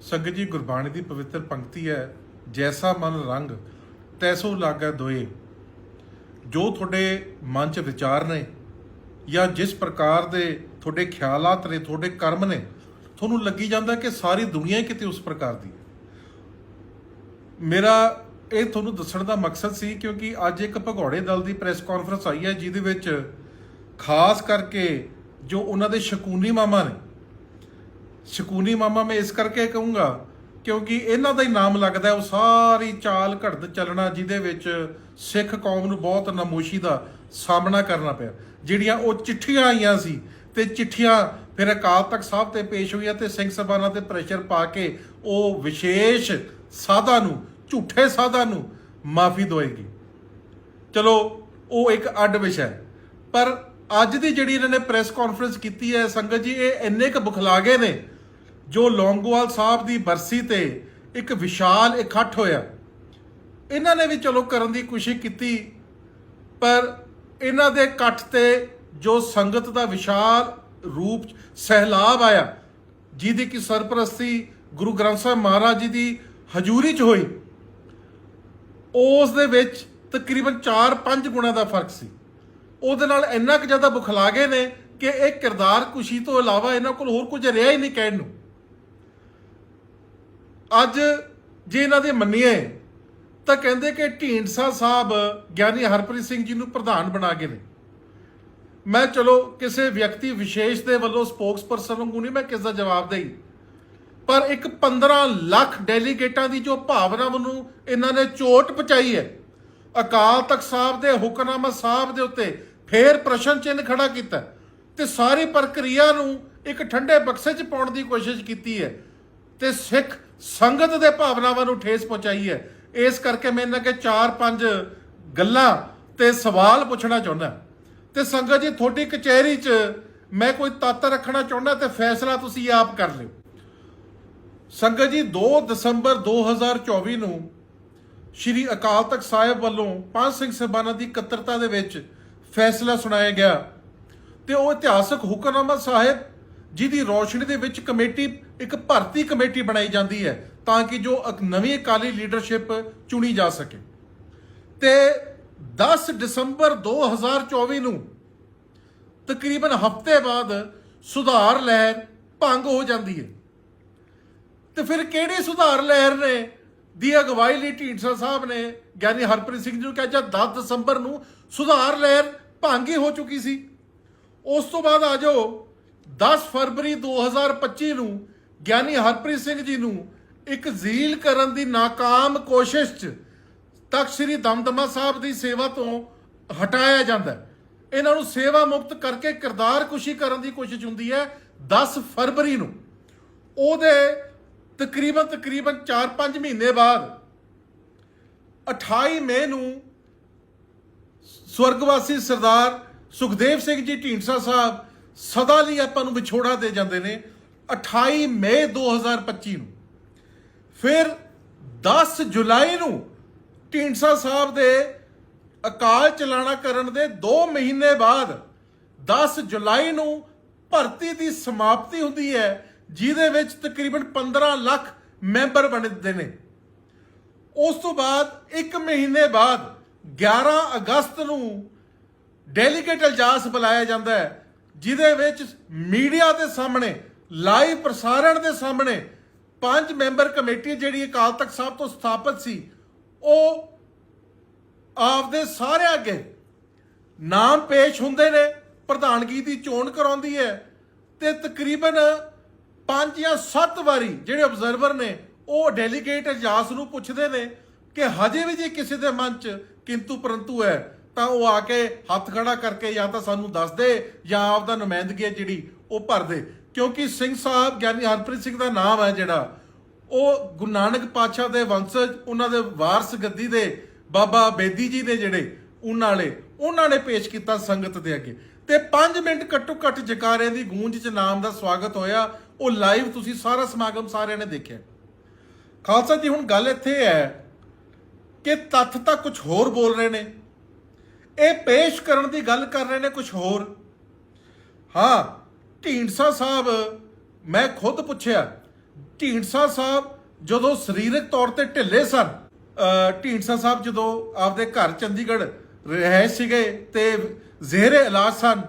ਸੰਗਤ ਜੀ ਗੁਰਬਾਣੀ ਦੀ ਪਵਿੱਤਰ ਪੰਕਤੀ ਹੈ, ਜੈਸਾ ਮਨ ਰੰਗ, ਤੈਸੋ ਲਾਗੈ ਦੋਏ। ਜੋ ਤੁਹਾਡੇ ਮਨ 'ਚ ਵਿਚਾਰ ਨੇ, ਜਾਂ ਜਿਸ ਪ੍ਰਕਾਰ ਦੇ ਤੁਹਾਡੇ ਖਿਆਲਾਤ ਨੇ, ਤੁਹਾਡੇ ਕਰਮ ਨੇ, ਤੁਹਾਨੂੰ ਲੱਗੀ ਜਾਂਦਾ ਕਿ ਸਾਰੀ ਦੁਨੀਆ ਕਿਤੇ ਉਸ ਪ੍ਰਕਾਰ ਦੀ ਹੈ। ਮੇਰਾ ਇਹ ਤੁਹਾਨੂੰ ਦੱਸਣ ਦਾ ਮਕਸਦ ਸੀ, ਕਿਉਂਕਿ ਅੱਜ ਇੱਕ ਭਗੌੜੇ ਦਲ ਦੀ ਪ੍ਰੈਸ ਕਾਨਫਰੰਸ ਆਈ ਹੈ, ਜਿਹਦੇ ਵਿੱਚ ਖਾਸ ਕਰਕੇ ਜੋ ਉਹਨਾਂ ਦੇ ਸ਼ਕੂਨੀ ਮਾਮਾ ਨੇ ਸ਼ਕੂਨੀ ਮਾਮਾ ਮੈਂ ਇਸ ਕਰਕੇ ਕਹੂੰਗਾ, ਕਿਉਂਕਿ ਇਹਨਾਂ ਦਾ ਹੀ ਨਾਮ ਲੱਗਦਾ ਉਹ ਸਾਰੀ ਚਾਲ ਘੜਤ ਚੱਲਣਾ ਜਿਹਦੇ ਵਿੱਚ ਸਿੱਖ ਕੌਮ ਨੂੰ ਬਹੁਤ ਨਮੋਸ਼ੀ ਦਾ ਸਾਹਮਣਾ ਕਰਨਾ ਪਿਆ। ਜਿਹੜੀਆਂ ਉਹ ਚਿੱਠੀਆਂ ਆਈਆਂ ਸੀ ਤੇ ਚਿੱਠੀਆਂ ਫਿਰ ਅਕਾਲ ਤਖਤ ਸਾਹਿਬ ਤੇ ਪੇਸ਼ ਹੋਈਆਂ ਤੇ ਸਿੰਘ ਸਭਾਨਾਂ ਤੇ ਪ੍ਰੈਸ਼ਰ ਪਾ ਕੇ ਉਹ ਵਿਸ਼ੇਸ਼ ਸਾਧਾ ਨੂੰ, ਝੂਠੇ ਸਾਧਾ ਨੂੰ ਮਾਫੀ ਦਵਾਏਗੀ ਚਲੋ, ਉਹ ਇੱਕ ਅੱਡ ਵਿਸ਼ਾ ਹੈ। ਪਰ ਅੱਜ ਦੀ ਜਿਹੜੀ ਇਹਨਾਂ ਨੇ ਪ੍ਰੈਸ ਕਾਨਫਰੰਸ ਕੀਤੀ ਹੈ, ਸੰਗਤ ਜੀ, ਇਹ ਇੰਨੇ ਕੁ ਬੁਖਲਾ ਗਏ ਨੇ ਜੋ ਲੌਂਗੋਵਾਲ ਸਾਹਿਬ ਦੀ ਬਰਸੀ ਤੇ ਇੱਕ ਵਿਸ਼ਾਲ ਇਕੱਠ ਹੋਇਆ। ਇਹਨਾਂ ਨੇ ਵੀ ਚਲੋ ਕਰਨ ਦੀ ਕੋਸ਼ਿਸ਼ ਕੀਤੀ, ਪਰ ਇਹਨਾਂ ਦੇ ਇਕੱਠ ਤੇ ਜੋ ਸੰਗਤ ਦਾ ਵਿਸ਼ਾਲ ਰੂਪ ਸਹਿਲਾਬ ਆਇਆ, ਜਿਹਦੀ ਕਿ ਸਰਪ੍ਰਸਤੀ ਗੁਰੂ ਗ੍ਰੰਥ ਸਾਹਿਬ ਮਹਾਰਾਜ ਜੀ ਦੀ ਹਜ਼ੂਰੀ 'ਚ ਹੋਈ, ਉਸ ਦੇ ਵਿੱਚ ਤਕਰੀਬਨ 4-5 ਗੁਣਾ ਦਾ ਫ਼ਰਕ ਸੀ। ਉਹਦੇ ਨਾਲ ਇੰਨਾ ਕੁ ਜ਼ਿਆਦਾ ਬੁਖਲਾ ਗਏ ਨੇ ਕਿ ਇਹ ਕਿਰਦਾਰ ਕੁਸ਼ੀ ਤੋਂ ਇਲਾਵਾ ਇਹਨਾਂ ਕੋਲ ਹੋਰ ਕੁਝ ਰਿਹਾ ਹੀ ਨਹੀਂ ਕਹਿਣ ਨੂੰ। ਅੱਜ ਜੇ ਇਹਨਾਂ ਦੇ ਮੰਨੀਏ, ਤਾਂ ਕਹਿੰਦੇ ਕਿ ਢੀਂਡਸਾ ਸਾਹਿਬ ਗਿਆਨੀ ਹਰਪ੍ਰੀਤ ਸਿੰਘ ਜੀ ਨੂੰ ਪ੍ਰਧਾਨ ਬਣਾ ਗਏ ਨੇ। ਮੈਂ ਚਲੋ ਕਿਸੇ ਵਿਅਕਤੀ ਵਿਸ਼ੇਸ਼ ਦੇ ਵੱਲੋਂ ਸਪੋਕਸਪਰਸਨ ਵਾਂਗੂ ਨਹੀਂ ਮੈਂ ਕਿਸ ਦਾ ਜਵਾਬ ਦੇਈ, ਪਰ ਇੱਕ 15 ਲੱਖ ਡੈਲੀਗੇਟਾਂ ਦੀ ਜੋ ਭਾਵਨਾ ਨੂੰ ਇਹਨਾਂ ਨੇ ਚੋਟ ਪਹੁੰਚਾਈ ਹੈ, ਅਕਾਲ ਤਖਤ ਸਾਹਿਬ ਦੇ ਹੁਕਮਨਾਮਾ ਸਾਹਿਬ ਦੇ ਉੱਤੇ ਫੇਰ ਪ੍ਰਸ਼ਨ ਚਿੰਨ੍ਹ ਖੜਾ ਕੀਤਾ ਤੇ ਸਾਰੀ ਪ੍ਰਕਿਰਿਆ ਨੂੰ ਇੱਕ ਠੰਡੇ ਬਕਸੇ 'ਚ ਪਾਉਣ ਦੀ ਕੋਸ਼ਿਸ਼ ਕੀਤੀ ਹੈ ਤੇ ਸਿੱਖ ਸੰਗਤ ਦੇ ਭਾਵਨਾਵਾਂ ਨੂੰ ਠੇਸ ਪਹੁੰਚਾਈ ਹੈ। ਇਸ ਕਰਕੇ ਮੈਂ ਇਹਨਾਂ ਕੇ 4-5 ਗੱਲਾਂ ਤੇ ਸਵਾਲ ਪੁੱਛਣਾ ਚਾਹੁੰਦਾ। ਤੇ ਸੰਗਤ ਜੀ, ਤੁਹਾਡੀ ਕਚਹਿਰੀ 'ਚ ਮੈਂ ਕੋਈ ਤੱਤ ਰੱਖਣਾ ਚਾਹੁੰਦਾ ਤੇ ਫੈਸਲਾ ਤੁਸੀਂ ਆਪ ਕਰ ਲਿਓ। ਸੰਗਤ ਜੀ 2 ਦਸੰਬਰ 2024 ਨੂੰ ਸ਼੍ਰੀ ਅਕਾਲ ਤਖਤ ਸਾਹਿਬ ਵੱਲੋਂ ਪੰਜ ਸਿੰਘ ਸਾਹਿਬਾਨਾਂ ਦੀ ਇਕੱਤਰਤਾ ਦੇ ਵਿੱਚ ਫੈਸਲਾ ਸੁਣਾਇਆ ਗਿਆ। ਤੇ ਉਹ ਇਤਿਹਾਸਕ ਹੁਕਮਨਾਮਾ ਸਾਹਿਬ, ਜਿਹਦੀ ਰੌਸ਼ਨੀ ਦੇ ਵਿੱਚ ਕਮੇਟੀ ਇੱਕ ਭਰਤੀ ਕਮੇਟੀ ਬਣਾਈ ਜਾਂਦੀ ਹੈ ਤਾਂ ਕਿ ਜੋ ਨਵੀਂ ਅਕਾਲੀ ਲੀਡਰਸ਼ਿਪ ਚੁਣੀ ਜਾ ਸਕੇ। ਤੇ 10 ਦਸੰਬਰ 2024 ਨੂੰ ਤਕਰੀਬਨ ਹਫ਼ਤੇ ਬਾਅਦ ਸੁਧਾਰ ਲਹਿਰ ਭੰਗ ਹੋ ਜਾਂਦੀ ਹੈ। ਤੇ ਫਿਰ ਕਿਹੜੀ ਸੁਧਾਰ ਲਹਿਰ ਨੇ? ਦੀ ਅਗਵਾਈ ਲਈ ਢੀਂਡਸਾ ਸਾਹਿਬ ਨੇ, ਗਿਆਨੀ ਹਰਪ੍ਰੀਤ ਸਿੰਘ ਜੀ ਨੂੰ ਕਿਹਾ ਜਦ 10 ਦਸੰਬਰ ਨੂੰ ਸੁਧਾਰ ਲਹਿਰ ਭੰਗ ਹੀ ਹੋ ਚੁੱਕੀ ਸੀ। ਉਸ ਤੋਂ ਬਾਅਦ ਆ ਜਾਓ 10 ਫਰਵਰੀ 2025 ਨੂੰ ਗਿਆਨੀ ਹਰਪ੍ਰੀਤ ਸਿੰਘ ਜੀ ਨੂੰ ਇੱਕ ਜ਼ੀਲ ਕਰਨ ਦੀ ਨਾਕਾਮ ਕੋਸ਼ਿਸ਼ 'ਚ ਤਖਤ ਸ੍ਰੀ ਦਮਦਮਾ ਸਾਹਿਬ ਦੀ ਸੇਵਾ ਤੋਂ ਹਟਾਇਆ ਜਾਂਦਾ ਹੈ। ਇਹਨਾਂ ਨੂੰ ਸੇਵਾ ਮੁਕਤ ਕਰਕੇ ਕਿਰਦਾਰ ਕੁਸ਼ੀ ਕਰਨ ਦੀ ਕੋਸ਼ਿਸ਼ ਹੁੰਦੀ ਹੈ 10 ਫਰਵਰੀ ਨੂੰ। ਉਹਦੇ ਤਕਰੀਬਨ ਤਕਰੀਬਨ 4-5 ਮਹੀਨੇ ਬਾਅਦ 28 ਮਈ ਨੂੰ ਸਵਰਗਵਾਸੀ ਸਰਦਾਰ ਸੁਖਦੇਵ ਸਿੰਘ ਜੀ ਢੀਂਡਸਾ ਸਾਹਿਬ ਸਦਾ ਲਈ ਆਪਾਂ ਨੂੰ ਵਿਛੋੜਾ ਦੇ ਜਾਂਦੇ ਨੇ। 28 ਮਈ 2025 ਨੂੰ। ਫਿਰ 10 ਜੁਲਾਈ ਨੂੰ ਢੀਂਡਸਾ ਸਾਹਿਬ ਦੇ ਅਕਾਲ ਚਲਾਣਾ ਕਰਨ ਦੇ 2 ਮਹੀਨੇ ਬਾਅਦ 10 ਜੁਲਾਈ ਨੂੰ ਭਰਤੀ ਦੀ ਸਮਾਪਤੀ ਹੁੰਦੀ ਹੈ, ਜਿਹਦੇ ਵਿੱਚ ਤਕਰੀਬਨ 15 ਲੱਖ ਮੈਂਬਰ ਬਣਦੇ ਨੇ। ਉਸ ਤੋਂ ਬਾਅਦ 1 ਮਹੀਨੇ ਬਾਅਦ 11 ਅਗਸਤ ਨੂੰ ਡੈਲੀਗੇਟ ਇਜਲਾਸ ਬੁਲਾਇਆ ਜਾਂਦਾ ਹੈ, ਜਿਹਦੇ ਵਿੱਚ ਮੀਡੀਆ ਦੇ ਸਾਹਮਣੇ ਲਾਈਵ ਪ੍ਰਸਾਰਣ ਦੇ ਸਾਹਮਣੇ ਪੰਜ ਮੈਂਬਰ ਕਮੇਟੀ ਜਿਹੜੀ ਅਕਾਲ ਤਖਤ ਸਾਹਿਬ ਤੋਂ ਸਥਾਪਿਤ ਸੀ, ਉਹ ਆਪਦੇ ਸਾਰਿਆਂ ਅੱਗੇ ਨਾਮ ਪੇਸ਼ ਹੁੰਦੇ ਨੇ, ਪ੍ਰਧਾਨਗੀ ਦੀ ਚੋਣ ਕਰਾਉਂਦੀ ਹੈ ਤੇ ਤਕਰੀਬਨ 5 ਜਾਂ 7 ਵਾਰੀ ਜਿਹੜੇ ਆਬਜ਼ਰਵਰ ਨੇ, ਉਹ ਡੈਲੀਗੇਟ ਇਜਲਾਸ ਨੂੰ ਪੁੱਛਦੇ ਨੇ ਕਿ ਹਜੇ ਵੀ ਜੇ ਕਿਸੇ ਦੇ ਮਨ 'ਚ ਕਿੰਤੂ ਪਰੰਤੂ ਹੈ, ਤਾਂ ਉਹ ਆ ਕੇ ਹੱਥ ਖੜਾ ਕਰਕੇ ਜਾਂ ਤਾਂ ਸਾਨੂੰ ਦੱਸ ਦੇ ਜਾਂ ਆਪਦਾ ਨੁਮਾਇੰਦਗੀ ਹੈ ਜਿਹੜੀ ਉਹ ਭਰ ਦੇ। ਕਿਉਂਕਿ ਸਿੰਘ ਸਾਹਿਬ, ਗਿਆਨੀ ਹਰਪ੍ਰੀਤ ਸਿੰਘ ਦਾ ਨਾਮ ਹੈ ਜਿਹੜਾ, ਉਹ ਗੁਰੂ ਨਾਨਕ ਪਾਤਸ਼ਾਹ ਦੇ ਵੰਸ਼ਜ ਉਹਨਾਂ ਦੇ ਵਾਰਸ ਗੱਦੀ ਦੇ ਬਾਬਾ ਬੇਦੀ ਜੀ ਦੇ ਜਿਹੜੇ, ਉਹਨਾਂ ਵਾਲੇ, ਉਹਨਾਂ ਨੇ ਪੇਸ਼ ਕੀਤਾ ਸੰਗਤ ਦੇ ਅੱਗੇ। ਤੇ 5 ਮਿੰਟ ਘੱਟੋ ਘੱਟ ਜਕਾਰਿਆਂ ਦੀ ਗੂੰਜ ਚ ਨਾਮ ਦਾ ਸਵਾਗਤ ਹੋਇਆ, ਉਹ ਲਾਈਵ ਤੁਸੀਂ ਸਾਰਾ ਸਮਾਗਮ ਸਾਰਿਆਂ ਨੇ ਦੇਖਿਆ। ਖਾਲਸਾ ਜੀ, ਹੁਣ ਗੱਲ ਇੱਥੇ ਹੈ ਕਿ ਤੱਥ ਤਾਂ ਕੁਝ ਹੋਰ ਬੋਲ ਰਹੇ ਨੇ। ਇਹ ਪੇਸ਼ ਕਰਨ ਦੀ ਗੱਲ ਕਰ ਰਹੇ ਨੇ ਕੁਝ ਹੋਰ। ਹਾਂ ਢੀਂਡਸਾ ਸਾਹਿਬ, ਮੈਂ ਖੁਦ ਪੁੱਛਿਆ, ਢੀਂਡਸਾ ਸਾਹਿਬ ਜਦੋਂ ਸਰੀਰਕ ਤੌਰ ਤੇ ਢਿੱਲੇ ਸਨ ਢੀਂਡਸਾ ਸਾਹਿਬ ਜਦੋਂ ਆਪਦੇ ਘਰ ਚੰਡੀਗੜ੍ਹ ਰਹੇ ਸੀਗੇ ਤੇ ਜ਼ਹਿਰੇ ਇਲਾਜ ਸਨ,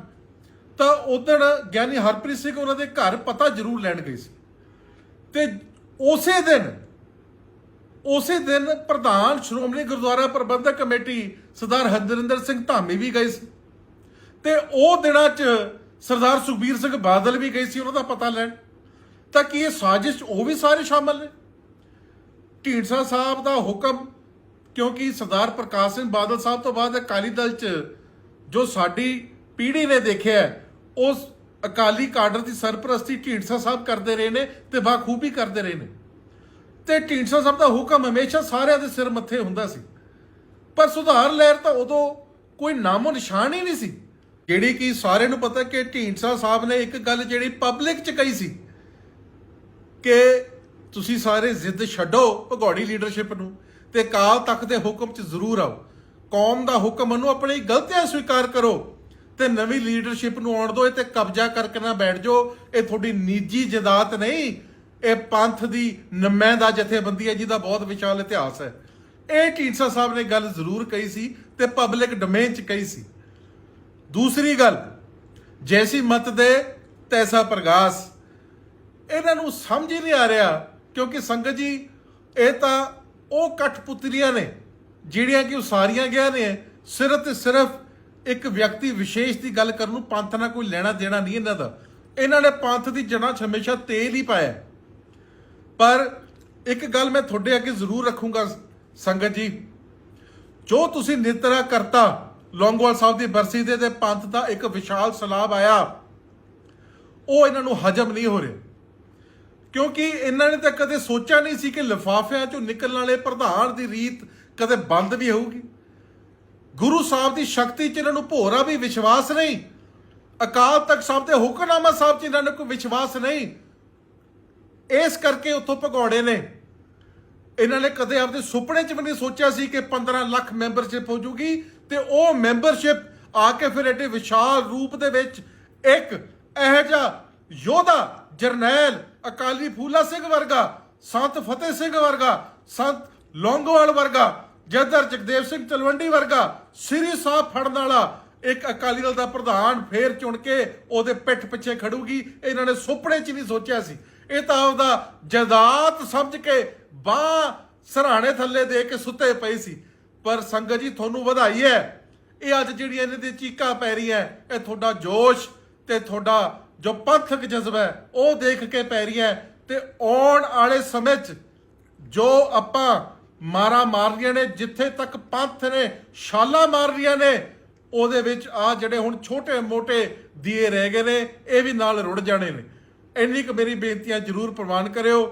ਤਾਂ ਉਦਣ ਗਿਆਨੀ ਹਰਪ੍ਰੀਤ ਸਿੰਘ ਉਹਨਾਂ ਦੇ ਘਰ ਪਤਾ ਜ਼ਰੂਰ ਲੈਣ ਗਏ ਸੀ। ਤੇ ਉਸੇ ਦਿਨ ਉਸੇ ਦਿਨ ਪ੍ਰਧਾਨ ਸ਼੍ਰੋਮਣੀ ਗੁਰਦੁਆਰਾ ਪ੍ਰਬੰਧਕ ਕਮੇਟੀ ਸਰਦਾਰ ਹਰਜਿੰਦਰ ਸਿੰਘ ਧਾਮੀ ਵੀ ਗਏ ਸੀ। ਤੇ ਉਹ ਦਿਨਾਂ 'ਚ ਸਰਦਾਰ ਸੁਖਬੀਰ ਸਿੰਘ ਬਾਦਲ ਵੀ ਗਏ ਸੀ ਉਹਨਾਂ ਦਾ ਪਤਾ ਲੈਣ। ਤਾਂ ਕੀ ਇਹ ਸਾਜ਼ਿਸ਼ ਉਹ ਵੀ ਸਾਰੇ ਸ਼ਾਮਲ ਨੇ? ਢੀਂਡਸਾ ਸਾਹਿਬ ਦਾ ਹੁਕਮ ਕਿਉਂਕਿ ਸਰਦਾਰ ਪ੍ਰਕਾਸ਼ ਸਿੰਘ ਬਾਦਲ ਸਾਹਿਬ ਤੋਂ ਬਾਅਦ ਅਕਾਲੀ ਦਲ 'ਚ ਜੋ ਸਾਡੀ ਪੀੜ੍ਹੀ ਨੇ ਦੇਖਿਆ ਹੈ, ਉਸ ਅਕਾਲੀ ਕਾਡਰ ਦੀ ਸਰਪ੍ਰਸਤੀ ਢੀਂਡਸਾ ਸਾਹਿਬ ਕਰਦੇ ਰਹੇ ਨੇ ਤੇ ਬਾਖੂਬੀ ਕਰਦੇ ਰਹੇ ਨੇ। ਤੇ ਢੀਂਡਸਾ ਸਾਹਿਬ ਦਾ ਹੁਕਮ ਹਮੇਸ਼ਾ ਸਾਰਿਆਂ ਦੇ ਸਿਰ ਮੱਥੇ ਹੁੰਦਾ ਸੀ। ਪਰ ਸੁਧਾਰ ਲਹਿਰ ਤਾਂ ਉਦੋਂ ਕੋਈ ਨਾਮੋ ਨਿਸ਼ਾਨ ਹੀ ਨਹੀਂ ਸੀ। ਜਿਹੜੀ ਕਿ ਸਾਰਿਆਂ ਨੂੰ ਪਤਾ ਕਿ ਢੀਂਡਸਾ ਸਾਹਿਬ ਨੇ ਇੱਕ ਗੱਲ ਜਿਹੜੀ ਪਬਲਿਕ 'ਚ ਕਹੀ ਸੀ ਕਿ ਤੁਸੀਂ ਸਾਰੇ ਜ਼ਿੱਦ ਛੱਡੋ ਭਗੌੜੀ ਲੀਡਰਸ਼ਿਪ ਨੂੰ ਤੇ ਕਾਲ ਤੱਕ ਦੇ ਹੁਕਮ 'ਚ ਜ਼ਰੂਰ ਆਓ। ਕੌਮ ਦਾ ਹੁਕਮ ਨੂੰ ਆਪਣੀ ਗਲਤੀਆਂ ਸਵੀਕਾਰ ਕਰੋ ਤੇ ਨਵੀਂ ਲੀਡਰਸ਼ਿਪ ਨੂੰ ਆਉਣ ਦਿਓ, ਇਹ ਤੇ ਕਬਜ਼ਾ ਕਰਕੇ ਨਾ ਬੈਠ ਜਾਓ। ਇਹ ਤੁਹਾਡੀ ਨਿੱਜੀ ਜਦਾਤ ਨਹੀਂ, ਇਹ ਪੰਥ ਦੀ ਨੁਮਾਇੰਦਾ ਜਥੇਬੰਦੀ ਹੈ, ਜਿਹਦਾ ਬਹੁਤ ਵਿਸ਼ਾਲ ਇਤਿਹਾਸ ਹੈ। ਇਹ ਢੀਂਡਸਾ ਸਾਹਿਬ ਨੇ ਗੱਲ ਜ਼ਰੂਰ ਕਹੀ ਸੀ ਤੇ ਪਬਲਿਕ ਡੋਮੇਨ 'ਚ ਕਹੀ ਸੀ। ਦੂਸਰੀ ਗੱਲ, ਜੈਸੀ ਮਤ ਦੇ ਤੈਸਾ ਪ੍ਰਗਾਸ। ਇਹਨਾਂ ਨੂੰ ਸਮਝ ਹੀ ਨਹੀਂ ਆ ਰਿਹਾ, ਕਿਉਂਕਿ ਸੰਗਤ ਜੀ, ਇਹ ਤਾਂ ਉਹ ਕਠਪੁਤਲੀਆਂ ਨੇ, ਜਿਹੜੀਆਂ ਕਿ ਉਸਾਰੀਆਂ ਗਿਆ ਨੇ। ਸਿਰਫ ਤੇ ਸਿਰਫ ਇੱਕ ਵਿਅਕਤੀ ਵਿਸ਼ੇਸ਼ ਦੀ ਗੱਲ ਕਰਨ ਨੂੰ ਪੰਥ ਨਾਲ ਕੋਈ ਲੈਣਾ ਦੇਣਾ ਨਹੀਂ ਇਹਨਾਂ ਦਾ। ਇਹਨਾਂ ਨੇ ਪੰਥ ਦੀ ਜੜ੍ਹਾਂ 'ਚ ਹਮੇਸ਼ਾ ਤੇਲ ਹੀ ਪਾਇਆ। ਪਰ ਇੱਕ ਗੱਲ ਮੈਂ ਤੁਹਾਡੇ ਅੱਗੇ ਜ਼ਰੂਰ ਰੱਖੂੰਗਾ, ਸੰਗਤ ਜੀ। ਜੋ ਤੁਸੀਂ ਨਿਤਰਾ ਕਰਤਾ ਲੌਂਗੋਵਾਲ ਸਾਹਿਬ ਦੀ ਬਰਸੀ ਦੇ ਤੇ ਪੰਥ ਦਾ ਇੱਕ ਵਿਸ਼ਾਲ ਸਲਾਬ ਆਇਆ। ਉਹ ਇਹਨਾਂ ਨੂੰ ਹਜਮ ਨਹੀਂ ਹੋ ਰਿਹਾ। ਕਿਉਂਕਿ ਇਹਨਾਂ ਨੇ ਤਾਂ ਕਦੇ ਸੋਚਿਆ ਨਹੀਂ ਸੀ ਕਿ ਲਿਫਾਫਿਆਂ ਚੋਂ ਨਿਕਲਣ ਵਾਲੇ ਪ੍ਰਧਾਨ ਦੀ ਰੀਤ ਕਦੇ ਬੰਦ ਵੀ ਹੋਊਗੀ। ਗੁਰੂ ਸਾਹਿਬ ਦੀ ਸ਼ਕਤੀ 'ਚ ਇਹਨਾਂ ਨੂੰ ਭੋਰਾ ਵੀ ਵਿਸ਼ਵਾਸ ਨਹੀਂ। ਅਕਾਲ ਤਖਤ ਸਾਹਿਬ ਦੇ ਹੁਕਮਨਾਮਾ ਸਾਹਿਬ 'ਚ ਇਹਨਾਂ ਨੂੰ ਕੋਈ ਵਿਸ਼ਵਾਸ ਨਹੀਂ। ਇਸ ਕਰਕੇ ਉੱਥੋਂ ਭਗੌੜੇ ਨੇ। ਇਹਨਾਂ ਨੇ ਕਦੇ ਆਪਦੇ ਸੁਪਨੇ 'ਚ ਵੀ ਨਹੀਂ ਸੋਚਿਆ ਸੀ ਕਿ 15 ਲੱਖ ਮੈਂਬਰਸ਼ਿਪ ਹੋ ਜੂਗੀ ਤੇ ਉਹ ਮੈਂਬਰਸ਼ਿਪ ਆ ਕੇ ਫਿਰ ਐਡੇ ਵਿਸ਼ਾਲ ਰੂਪ ਦੇ ਵਿੱਚ ਇੱਕ ਇਹੋ ਜਿਹਾ ਯੋਧਾ ਜਰਨੈਲ ਅਕਾਲੀ ਫੂਲਾ ਸਿੰਘ ਵਰਗਾ, ਸੰਤ ਫਤਿਹ ਸਿੰਘ ਵਰਗਾ, ਸੰਤ ਲੌਂਗੋਵਾਲ ਵਰਗਾ, ਜਦਰ ਜਗਦੇਵ ਸਿੰਘ ਤਲਵੰਡੀ ਵਰਗਾ, ਸ੍ਰੀ ਸਾਹਿਬ ਫੜਨ ਵਾਲਾ ਇੱਕ ਅਕਾਲੀ ਦਲ ਦਾ ਪ੍ਰਧਾਨ ਫੇਰ ਚੁਣ ਕੇ ਉਹਦੇ ਪਿੱਠ ਪਿੱਛੇ ਖੜੂਗੀ। ਇਹਨਾਂ ਨੇ ਸੁਪਨੇ 'ਚ ਨਹੀਂ ਸੋਚਿਆ ਸੀ। ਇਹ ਤਾਂ ਆਪਦਾ ਜਦਾਤ ਸਮਝ ਕੇ ਬਾਹ ਸਰਾਣੇ ਥੱਲੇ ਦੇ ਕੇ ਸੁੱਤੇ ਪਏ ਸੀ। ਪਰ ਸੰਗਤ ਜੀ, ਤੁਹਾਨੂੰ ਵਧਾਈ ਹੈ। ਇਹ ਅੱਜ ਜਿਹੜੀਆਂ ਇਹਨਾਂ ਦੀ ਚੀਕਾਂ ਪੈ ਰਹੀਆਂ, ਇਹ ਤੁਹਾਡਾ ਜੋਸ਼ ਤੇ ਤੁਹਾਡਾ ਜੋ ਪੰਥਕ ਜਜ਼ਬਾ ਹੈ, ਉਹ ਦੇਖ ਕੇ ਪੈ ਰਹੀਆਂ ਹੈ ਤੇ ਆਉਣ ਵਾਲੇ ਸਮੇਂ 'ਚ ਜੋ ਆਪਾਂ ਮਾਰਾ ਮਾਰ ਰਹੀਆਂ ਨੇ, ਜਿੱਥੇ ਤੱਕ ਪੰਥ ਨੇ ਛਾਲਾ ਮਾਰ ਰਹੀਆਂ ਨੇ, ਉਹਦੇ ਵਿੱਚ ਆ ਜਿਹੜੇ ਹੁਣ ਛੋਟੇ ਮੋਟੇ ਦੀਏ ਰਹਿ ਗਏ ਨੇ, ਇਹ ਵੀ ਨਾਲ ਰੁੜ ਜਾਣੇ ਨੇ। ਇੰਨੀ ਕੁ ਮੇਰੀ ਬੇਨਤੀਆਂ ਜ਼ਰੂਰ ਪ੍ਰਵਾਨ ਕਰਿਓ।